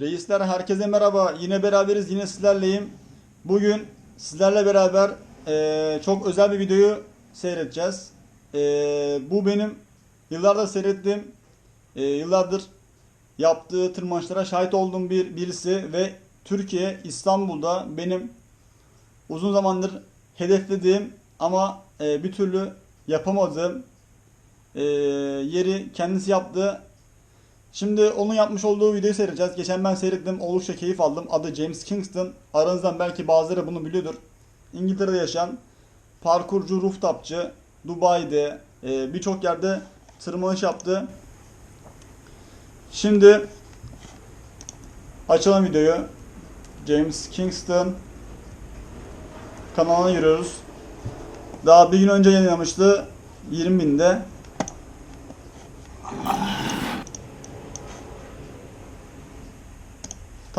Reisler herkese merhaba. Yine beraberiz. Yine sizlerleyim. Bugün sizlerle beraber eee, çok özel bir videoyu seyredeceğiz. Eee, bu benim yıllardır seyrettiğim, eee, yıllardır yaptığı tırmanışlara şahit olduğum bir birisi ve Türkiye İstanbul'da benim uzun zamandır hedeflediğim ama eee, bir türlü yapamadığım eee, yeri kendisi yaptı. Şimdi onun yapmış olduğu videoyu seyredeceğiz. Geçen ben seyrettim. Oldukça keyif aldım. Adı James Kingston. Aranızdan belki bazıları bunu biliyordur. İngiltere'de yaşayan parkurcu, rooftopçı, Dubai'de e, birçok yerde tırmanış yaptı. Şimdi açalım videoyu. James Kingston kanalına giriyoruz. Daha bir gün önce yayınlamıştı. 20 binde.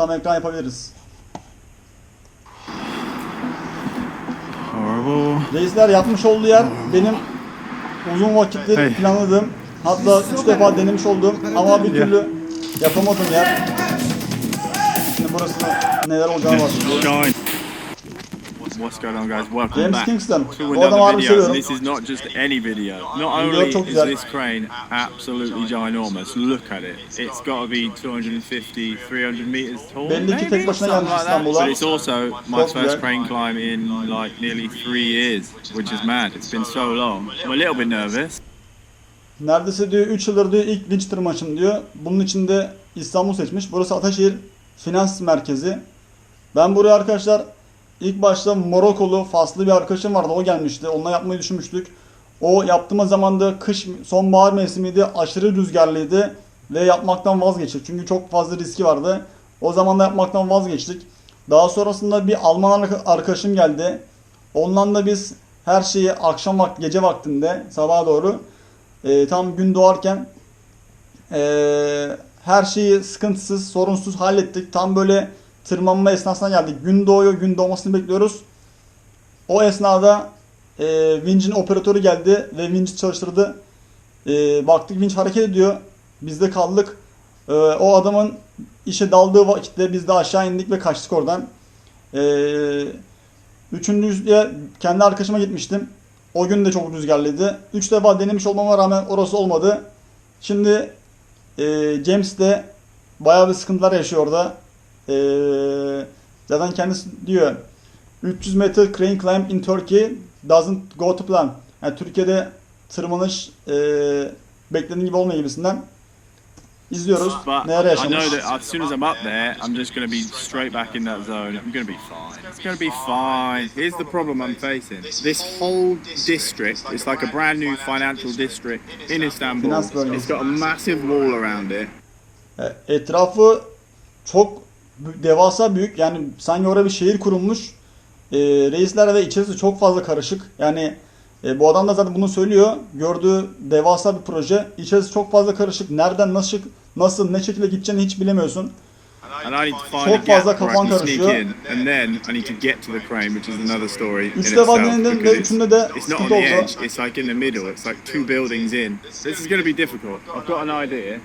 Tam ekran yapabiliriz. Horrible. Reisler yapmış olduğu yer benim uzun vakittir Hey. planladığım hatta 3 defa denemiş olduğum ama bir türlü yapamadığım yer. Şimdi burası neler olacağını bahsediyor. What's going on, guys? Welcome James back Kingston. to another video. seviyorum. This is not just any video. Not only is this crane absolutely ginormous, look at it. It's got to be 250, 300 meters tall. Belli ki maybe, tek başına something gelmiş like that. İstanbul'a. But it's also my Çok first güzel. crane climb in like nearly three years, which is mad. It's been so long. I'm a little bit nervous. Neredeyse diyor 3 yıldır diyor ilk vinç tırmanışım diyor. Bunun içinde İstanbul seçmiş. Burası Ataşehir Finans Merkezi. Ben buraya arkadaşlar ilk başta Morokolu, Faslı bir arkadaşım vardı. O gelmişti. Onunla yapmayı düşünmüştük. O yaptığımız zaman da kış sonbahar mevsimiydi. Aşırı rüzgarlıydı ve yapmaktan vazgeçtik. Çünkü çok fazla riski vardı. O zaman da yapmaktan vazgeçtik. Daha sonrasında bir Alman arka- arkadaşım geldi. Ondan da biz her şeyi akşam vakti, gece vaktinde sabaha doğru e, tam gün doğarken e, her şeyi sıkıntısız, sorunsuz hallettik. Tam böyle tırmanma esnasına geldik. Gün doğuyor, gün doğmasını bekliyoruz. O esnada e, vincin operatörü geldi ve vinci çalıştırdı. E, baktık vinç hareket ediyor. Biz de kaldık. E, o adamın işe daldığı vakitte biz de aşağı indik ve kaçtık oradan. E, üçüncüye kendi arkadaşıma gitmiştim. O gün de çok rüzgarlıydı. Üç defa denemiş olmama rağmen orası olmadı. Şimdi e, James de bayağı bir sıkıntılar yaşıyor orada. E, zaten kendisi diyor 300 metre crane climb in Turkey doesn't go to plan. Yani Türkiye'de tırmanış e, beklediğin gibi olmuyor gibisinden. İzliyoruz. But Neler I yaşamış. know that as soon as I'm up there, I'm just going to be straight back in that zone. I'm going to be fine. It's going to be fine. Here's the problem I'm facing. This whole district, it's like a brand new financial district in Istanbul. It's got a massive wall around it. E, Etrafı çok devasa büyük. Yani sanki oraya bir şehir kurulmuş. E, reisler ve içerisi çok fazla karışık. Yani e, bu adam da zaten bunu söylüyor. Gördüğü devasa bir proje. İçerisi çok fazla karışık. Nereden nasıl nasıl ne şekilde gideceğini hiç bilemiyorsun. Çok fazla kafan karışıyor. in. And then I need to get to the crane, which is another story. in Üç defa denedim ve üçünde de sıkıntı oldu. it's like in the middle. It's like two buildings in. This is going to be difficult. I've got an idea.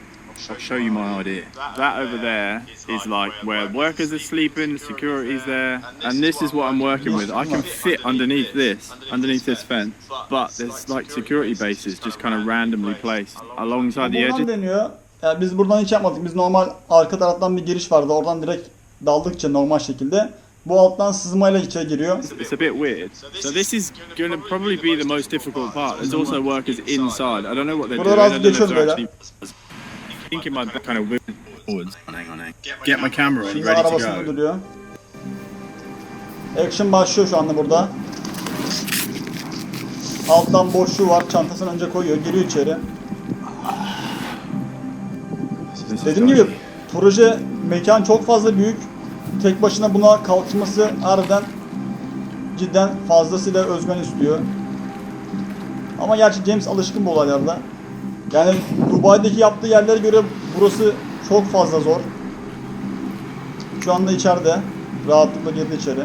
I'll show you my idea. That over there is like where workers are sleeping, security's there, and this is what I'm working with. I can fit underneath this, underneath this fence, but there's like security bases just kind of randomly placed alongside the edges. deniyor. Yani biz buradan hiç yapmadık. Biz normal arka taraftan bir giriş vardı. Oradan direkt daldıkça normal şekilde. Bu alttan sızmayla içeri giriyor. It's a bit weird. So this is going to probably be the most difficult part. There's also workers inside. I don't know what they're Burada doing. I biraz don't know if they're actually thinking my kind of whip forwards. Hang on, hang. Get my camera on, Şimdi ready to go. duruyor. Action başlıyor şu anda burada. Alttan boşluğu var. Çantasını önce koyuyor. Giriyor içeri. Dediğim gibi proje mekan çok fazla büyük. Tek başına buna kalkışması harbiden cidden fazlasıyla özgün istiyor. Ama gerçi James alışkın bu olaylarda. Yani Dubai'deki yaptığı yerlere göre burası çok fazla zor. Şu anda içeride. Rahatlıkla girdi içeri.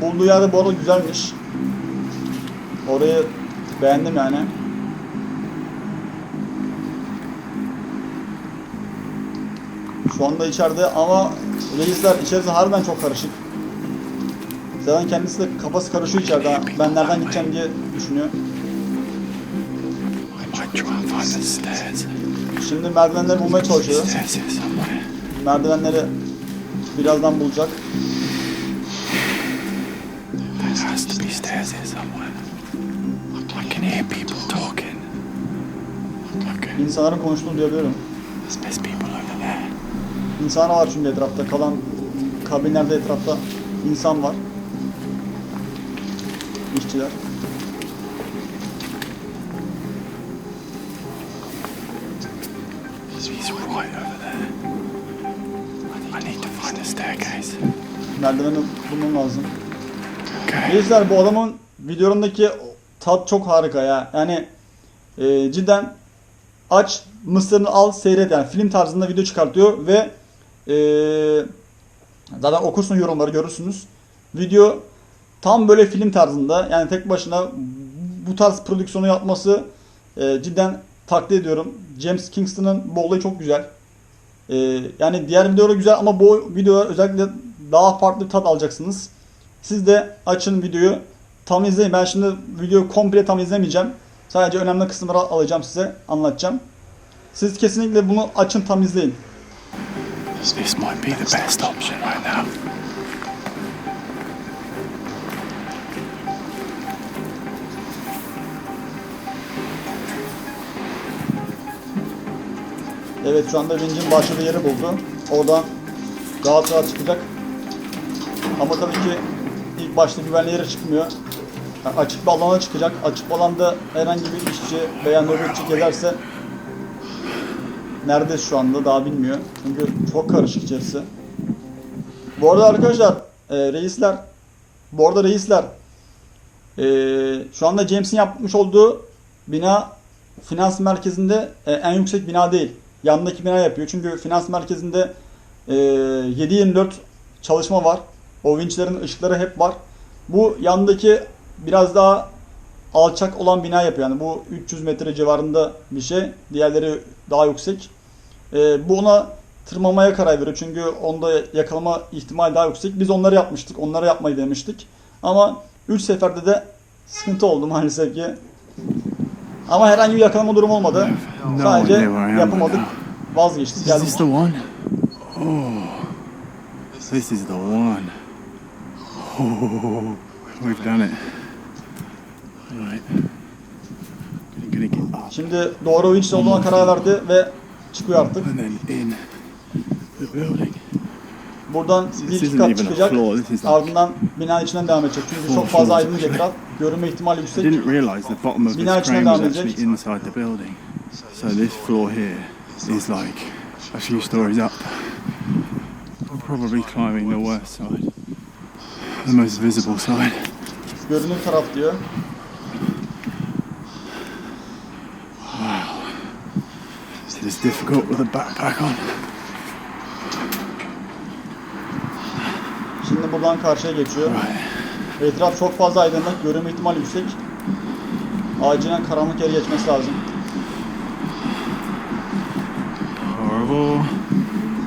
Bulduğu yerde bu arada güzelmiş. Orayı beğendim yani. Şu anda içeride ama reisler içerisi harbiden çok karışık. Zaten kendisi de kafası karışıyor içeride. Ben nereden gideceğim diye düşünüyor. Şimdi merdivenleri bulmaya çalışıyor. Merdivenleri birazdan bulacak. There has to be stairs here somewhere. I can hear people talking. İnsanların konuştuğunu duyabiliyorum. There's people over there. İnsan var çünkü etrafta. Kalan kabinlerde etrafta insan var. İşçiler. Merdiveni bulmam lazım. Gençler bu adamın videolarındaki tat çok harika ya. Yani e, cidden aç mısırını al seyret yani film tarzında video çıkartıyor ve e, zaten okursun yorumları görürsünüz. Video tam böyle film tarzında yani tek başına bu tarz prodüksiyonu yapması e, cidden takdir ediyorum. James Kingston'ın bu olayı çok güzel. E, yani diğer videolar güzel ama bu videoda özellikle daha farklı bir tat alacaksınız. Siz de açın videoyu tam izleyin. Ben şimdi videoyu komple tam izlemeyeceğim. Sadece önemli kısımları alacağım size, anlatacağım. Siz kesinlikle bunu açın tam izleyin. This might be the best option right now. Evet şu anda vincin başladığı yeri buldu. Oradan rahat rahat çıkacak. Ama tabii ki ilk başta güvenli yere çıkmıyor. Yani açık bir alana çıkacak. Açık alanda herhangi bir işçi veya nöbetçi gezerse nerede şu anda daha bilmiyor. Çünkü çok karışık içerisi. Bu arada arkadaşlar e, reisler bu arada reisler e, şu anda James'in yapmış olduğu bina finans merkezinde e, en yüksek bina değil. Yanındaki bina yapıyor. Çünkü finans merkezinde e, 7-24 çalışma var. O vinçlerin ışıkları hep var. Bu yandaki biraz daha alçak olan bina yapıyor. Yani bu 300 metre civarında bir şey. Diğerleri daha yüksek. E, bu ona tırmamaya karar veriyor. Çünkü onda yakalama ihtimali daha yüksek. Biz onları yapmıştık. Onları yapmayı demiştik. Ama 3 seferde de sıkıntı oldu maalesef ki. Ama herhangi bir yakalama durumu olmadı. Sadece yapamadık. Vazgeçtik. Is Geldik. this the one? Oh, this is the one. Oh, we've done it. Right. Gonna, gonna get up Şimdi doğru winch olduğuna karar verdi ve çıkıyor artık. and then in the building. Buradan bir iki kat çıkacak. Ardından binanın içinden devam edecek. Çünkü çok fazla aydınlık etraf. Görünme ihtimali yüksek. didn't realise the bottom of this Bina içine crane was devam edecek. inside the building. So this floor here is like a few stories up. Probably climbing the worst side, the most visible side. Görünür taraf diyor. It is difficult with a backpack on. Şimdi buradan karşıya geçiyor. Right. Etraf çok fazla aydınlık. Görünme ihtimali yüksek. Acilen karanlık yere geçmesi lazım. Horrible.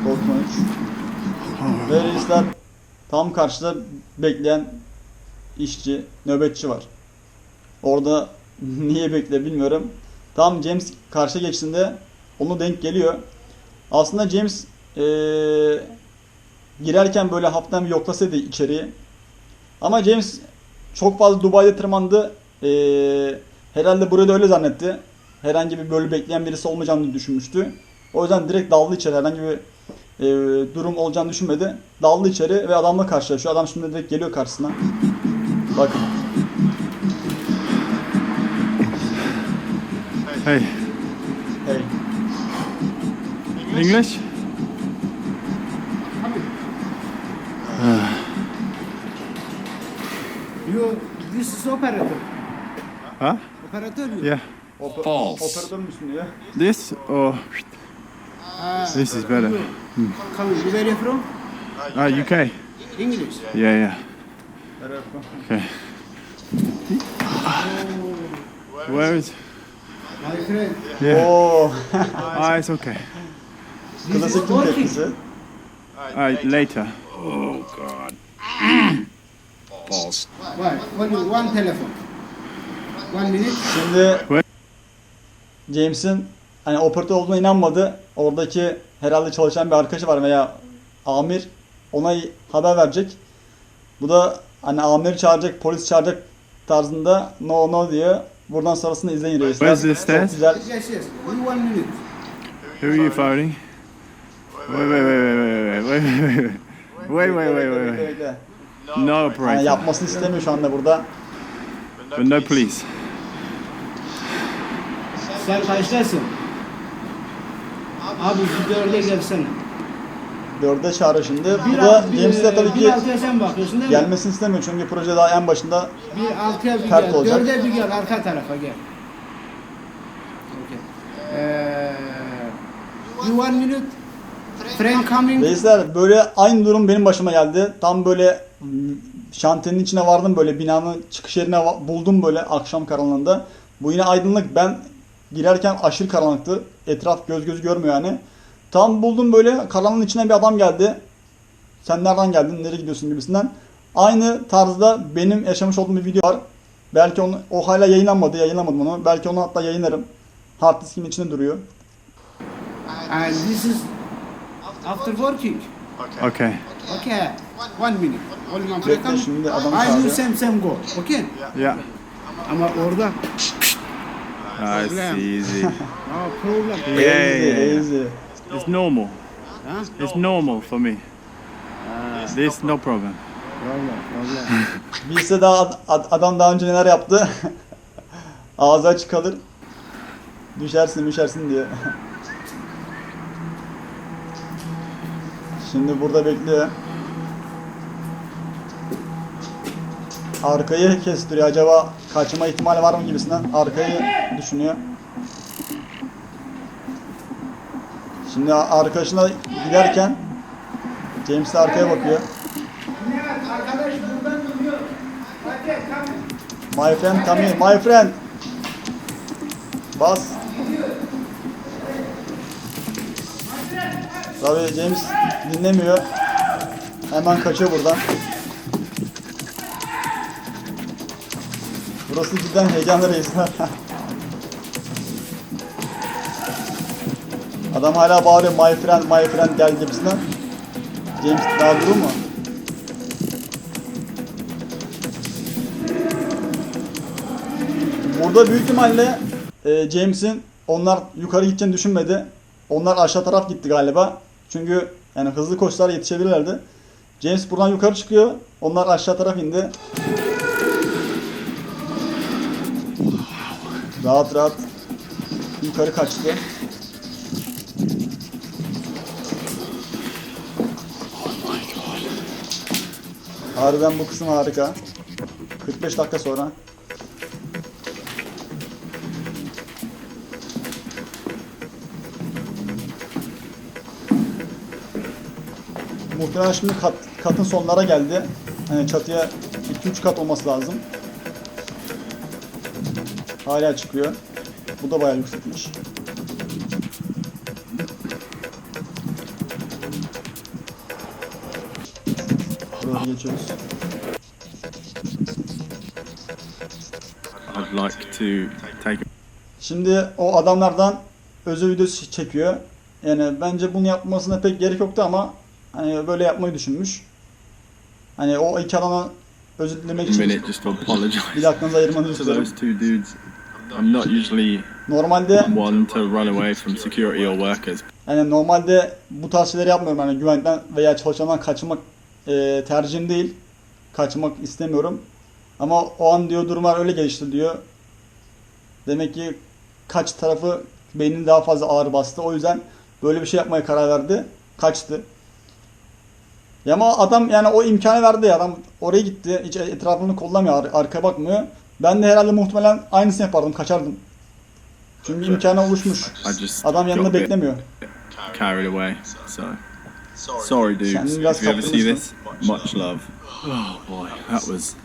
Korkunç. Horrible. Ve reisler tam karşıda bekleyen işçi, nöbetçi var. Orada niye bekle bilmiyorum. Tam James karşıya geçtiğinde onu denk geliyor. Aslında James eee, girerken böyle hafiften bir yoklasaydı içeriye. Ama James çok fazla Dubai'de tırmandı. Eee, herhalde burayı da öyle zannetti. Herhangi bir böyle bekleyen birisi olmayacağını düşünmüştü. O yüzden direkt daldı içeri. Herhangi bir e, durum olacağını düşünmedi. Daldı içeri ve adamla karşılaşıyor. Adam şimdi direkt geliyor karşısına. Bakın. Hey, Hey. English? You, this is operator. Huh? Operator you. Yeah. Oper- False. Operatör müsün diye. This or Ah, this is better. you. Come, you where you from? Uh, UK. English. Yeah, yeah. Okay. Where is? My friend. Yeah. Oo. Ah, it's okay. This is working. Alright, later. Oh god. Balls. One, one, one telephone. One minute. Şimdi Evet. James'in hani operatör olduğuna inanmadı. Oradaki herhalde çalışan bir arkadaşı var veya amir ona haber verecek. Bu da hani amir çağıracak, polis çağıracak tarzında no no diyor. Buradan sonrasını izleyin reisler. Where's Çok stairs? güzel. Yes, yes. Only one minute. Who are you phoning? Wait, wait, wait, wait, wait, wait, wait, wait. Wait, wait, wait, wait. No Yani operator. yapmasını istemiyor şu anda burada. But no police. Sen kaçtasın? Abi bir dörde gelsene. Dörde çağırıyor şimdi. Bu da bir, James de tabii bir ki altıya sen bakıyorsun değil mi? gelmesini istemiyor çünkü proje daha en başında. Bir altıya bir Pert gel. olacak. Dörde bir gel. Arka tarafa gel. Okay. Ee, you one minute. Friend coming. Reisler böyle aynı durum benim başıma geldi. Tam böyle mm, şantiyenin içine vardım böyle binanın çıkış yerine va- buldum böyle akşam karanlığında. Bu yine aydınlık. Ben girerken aşırı karanlıktı. Etraf göz göz görmüyor yani. Tam buldum böyle karanlığın içine bir adam geldi. Sen nereden geldin, nereye gidiyorsun gibisinden. Aynı tarzda benim yaşamış olduğum bir video var. Belki onu, o hala yayınlanmadı, yayınlamadım onu. Belki onu hatta yayınlarım. Hard diskin içinde duruyor. And this is after working. Okay. Okay. One minute. One Bekle, friend coming. şimdi adamı I will çağırıyor. same same go. Okay. Yeah. Ama orada Ah, it's Problem. easy. no problem. Yeah, Easy, yeah, yeah. easy. It's normal. Huh? It's normal for me. This no problem. Problem, problem. Bilse daha ad- ad- adam daha önce neler yaptı. Ağzı açık kalır. Düşersin düşersin diye. Şimdi burada bekliyor. Arkayı kestiriyor. Acaba kaçma ihtimali var mı gibisinden arkayı düşünüyor. Şimdi arkadaşına giderken James de arkaya bakıyor. My friend come here. My friend. Bas. Tabii James dinlemiyor. Hemen kaçıyor buradan. Burası cidden heyecanlı reisler. Adam hala bağırıyor my friend my friend gel gibisinden. James daha durur mu? Burada büyük ihtimalle e, James'in onlar yukarı gideceğini düşünmedi. Onlar aşağı taraf gitti galiba. Çünkü yani hızlı koşsalar yetişebilirlerdi. James buradan yukarı çıkıyor. Onlar aşağı taraf indi. Rahat rahat yukarı kaçtı. Harbiden bu kısım harika. 45 dakika sonra. Muhtemelen şimdi kat, katın sonlara geldi. Yani çatıya 2-3 kat olması lazım. Hala çıkıyor. Bu da bayağı yüksekmiş. Böyle geçiyoruz. I'd like to take Şimdi o adamlardan özel videosu çekiyor. Yani bence bunu yapmasına pek gerek yoktu ama hani böyle yapmayı düşünmüş. Hani o iki adama özür dilemek için minute just to apologise bir aklınıza ayırmanızı to isterim. those two dudes. I'm not usually Normalde one to run away from security or workers. yani normalde bu tarz şeyleri yapmıyorum. Yani güvenlikten veya çalışandan kaçmak e, tercihim değil. Kaçmak istemiyorum. Ama o an diyor durumlar öyle gelişti diyor. Demek ki kaç tarafı beynini daha fazla ağır bastı. O yüzden böyle bir şey yapmaya karar verdi. Kaçtı. Ya ama adam yani o imkanı verdi ya adam oraya gitti. Hiç etrafını kollamıyor, ar- arkaya bakmıyor. Ben de herhalde muhtemelen aynısını yapardım, kaçardım. Çünkü imkanı oluşmuş. Adam yanında beklemiyor. carried away. So sorry, biraz If you ever see this, much love. Oh boy, that was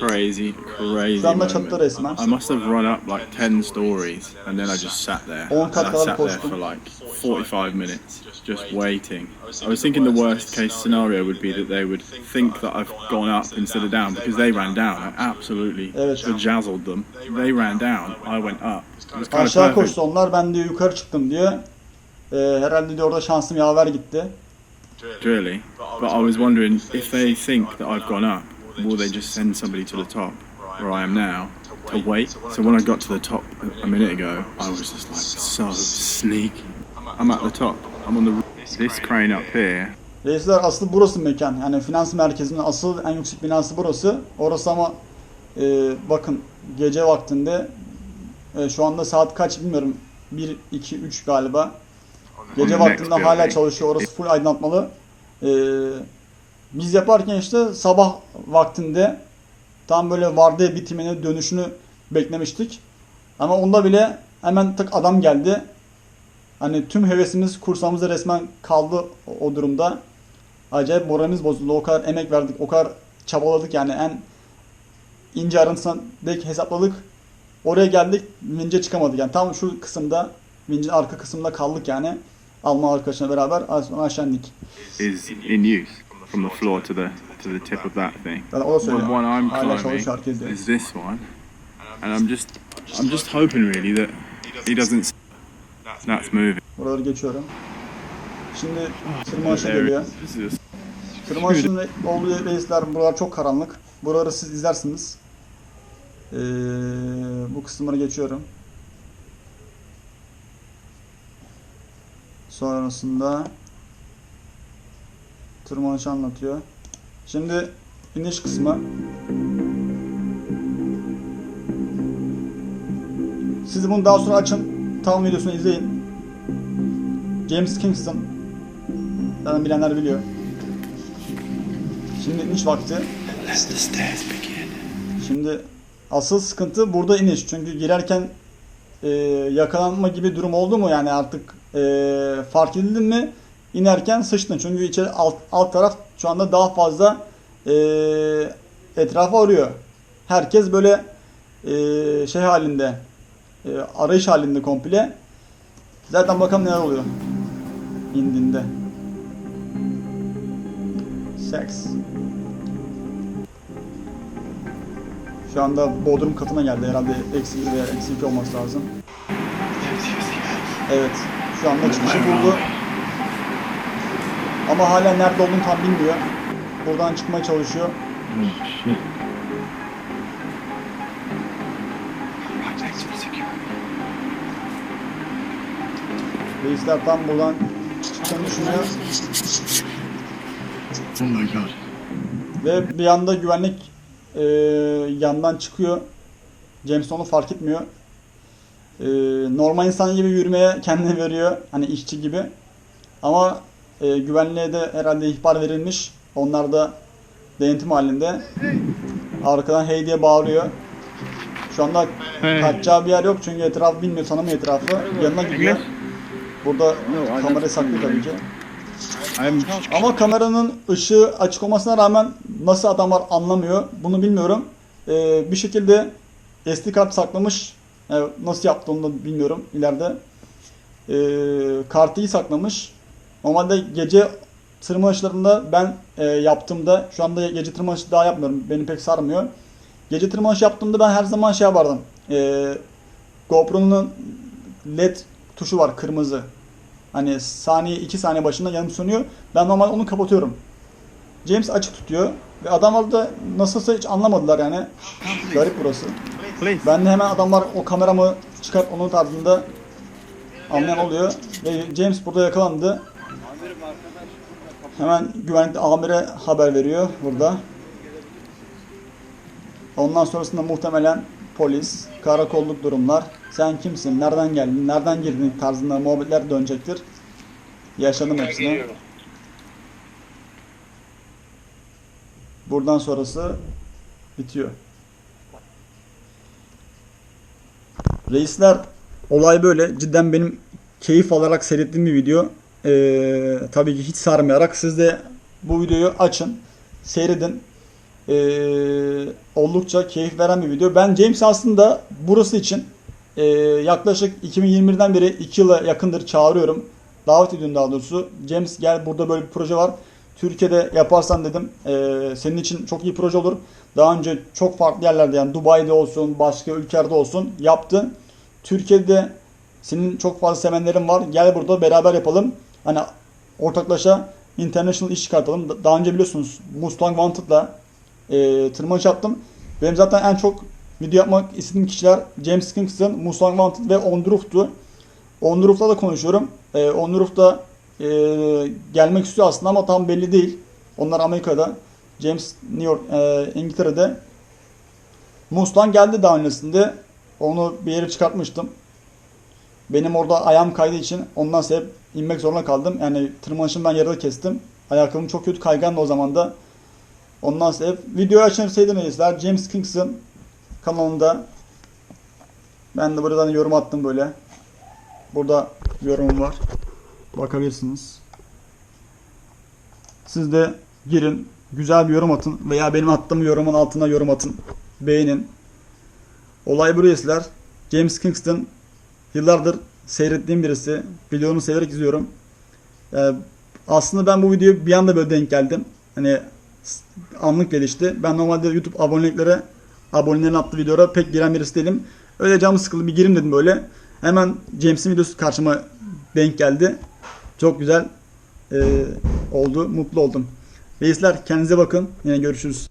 Crazy, crazy. Şu anda çatıda resmen. I must have run up like 10 stories and then I just sat there. On And I sat there for like 45 minutes just waiting. I was thinking the worst case scenario would be that they would think that I've gone up instead of down because they ran down. I absolutely Evet. bejazzled them. They ran down, I went up. Aşağı koştu onlar. Ben de yukarı çıktım diyor. Ee, herhalde diyor orada şansım yaver gitti. Really. But I was wondering if they think that I've gone up, will they just send somebody to the top where I am now to wait? So when I got to the top a- minute ago, I was just like so sneaky. I'm at the top. I'm on the. This crane up here. Reisler aslı burası mekan. Yani finans merkezinin asıl en yüksek binası burası. Orası ama e, bakın gece vaktinde e, şu anda saat kaç bilmiyorum. 1, 2, 3 galiba. Gece vaktinde hala çalışıyor. Orası full aydınlatmalı. E, biz yaparken işte sabah vaktinde tam böyle vardiya bitimine dönüşünü beklemiştik. Ama onda bile hemen tık adam geldi. Hani tüm hevesimiz kursağımızda resmen kaldı o, durumda. Acayip moralimiz bozuldu. O kadar emek verdik, o kadar çabaladık yani en ince ayrıntısına dek hesapladık. Oraya geldik, vince çıkamadık yani. Tam şu kısımda, vincin arka kısmında kaldık yani. Alman arkadaşına beraber sonra aşağı indik. From the floor to the to the tip of that thing. The one I'm climbing is this one, and I'm just I'm just hoping really that he doesn't. That's moving. Buraları geçiyorum. Şimdi tırmanışa There geliyor. Tırmanışın olduğu reisler buralar çok karanlık. Buraları siz izlersiniz. Ee, bu kısımları geçiyorum. Sonrasında tırmanışı anlatıyor. Şimdi iniş kısmı. Siz bunu daha sonra açın. Tam videosunu izleyin. James Kingston. Zaten bilenler biliyor. Şimdi iniş vakti. Şimdi asıl sıkıntı burada iniş. Çünkü girerken e, yakalanma gibi durum oldu mu yani artık e, fark edildin mi inerken sıçtın. Çünkü içeri alt, alt taraf şu anda daha fazla e, etrafı arıyor. Herkes böyle e, şey halinde e, arayış halinde komple. Zaten bakalım neler oluyor indiğinde. Seks. Şu anda Bodrum katına geldi herhalde eksi bir veya eksi iki olması lazım. Evet. Şu anda çıkışı buldu. Ama hala nerede olduğunu tam bilmiyor. Buradan çıkmaya çalışıyor. Reisler tam buradan çıktığını düşünüyor. Oh my god. Ve bir anda güvenlik e, yandan çıkıyor. James onu fark etmiyor. E, normal insan gibi yürümeye kendini veriyor. Hani işçi gibi. Ama e, güvenliğe de herhalde ihbar verilmiş. Onlar da denetim halinde. Arkadan hey diye bağırıyor. Şu anda kaçacağı bir yer yok çünkü etrafı bilmiyor, tanımıyor etrafı. Yanına gidiyor. Burada kamera saklı tabii ki. Ama kameranın ışığı açık olmasına rağmen nasıl adamlar anlamıyor bunu bilmiyorum. Ee, bir şekilde SD kart saklamış. Yani nasıl yaptı onu da bilmiyorum ileride. Ee, kartı iyi saklamış. Normalde gece tırmanışlarında ben e, yaptığımda şu anda gece tırmanışı daha yapmıyorum. Beni pek sarmıyor. Gece tırmanış yaptığımda ben her zaman şey yapardım. Ee, GoPro'nun LED tuşu var kırmızı. Hani saniye 2 saniye başında yanım sönüyor. Ben normal onu kapatıyorum. James açık tutuyor. Ve adamlar da nasılsa hiç anlamadılar yani. Garip burası. Ben de hemen adamlar o kameramı çıkart onun tarzında anlayan oluyor. Ve James burada yakalandı. Hemen güvenlik amire haber veriyor burada. Ondan sonrasında muhtemelen polis, karakolluk durumlar, sen kimsin, nereden geldin, nereden girdin tarzında muhabbetler dönecektir. Yaşadım hepsini. Buradan sonrası bitiyor. Reisler olay böyle. Cidden benim keyif alarak seyrettiğim bir video. Ee, tabii ki hiç sarmayarak siz de bu videoyu açın, seyredin. Ee, oldukça keyif veren bir video. Ben James aslında burası için e, yaklaşık 2021'den beri 2 yıla yakındır çağırıyorum. Davet ediyorum daha doğrusu. James gel burada böyle bir proje var. Türkiye'de yaparsan dedim e, senin için çok iyi proje olur. Daha önce çok farklı yerlerde yani Dubai'de olsun başka ülkelerde olsun yaptı. Türkiye'de senin çok fazla sevenlerin var. Gel burada beraber yapalım. Hani ortaklaşa international iş çıkartalım. Da- Daha önce biliyorsunuz Mustang Wanted'la e, tırmanış yaptım. Benim zaten en çok video yapmak istediğim kişiler James Kingston, Mustang Wanted ve Onruf'tu. Onruf'la da konuşuyorum. E, Onruf da e, gelmek istiyor aslında ama tam belli değil. Onlar Amerika'da. James New York, e, İngiltere'de. Mustang geldi daha öncesinde. Onu bir yere çıkartmıştım. Benim orada ayağım kaydığı için ondan sebep inmek zorunda kaldım. Yani tırmanışımı ben yarıda kestim. Ayakkabım çok kötü kaygandı o zaman da. Ondan sebep videoyu açan seyirciler James Kingston kanalında ben de buradan yorum attım böyle. Burada yorumum var. Bakabilirsiniz. Siz de girin, güzel bir yorum atın veya benim attığım yorumun altına yorum atın. Beğenin. Olay buraya. James Kingston yıllardır seyrettiğim birisi. Videonu severek izliyorum. Ee, aslında ben bu videoya bir anda böyle denk geldim. Hani anlık gelişti. Ben normalde YouTube aboneliklere abonelerin attığı videolara pek giren birisi değilim. Öyle canım sıkıldı bir girim dedim böyle. Hemen James'in videosu karşıma denk geldi. Çok güzel e, oldu. Mutlu oldum. Reisler kendinize bakın. Yine görüşürüz.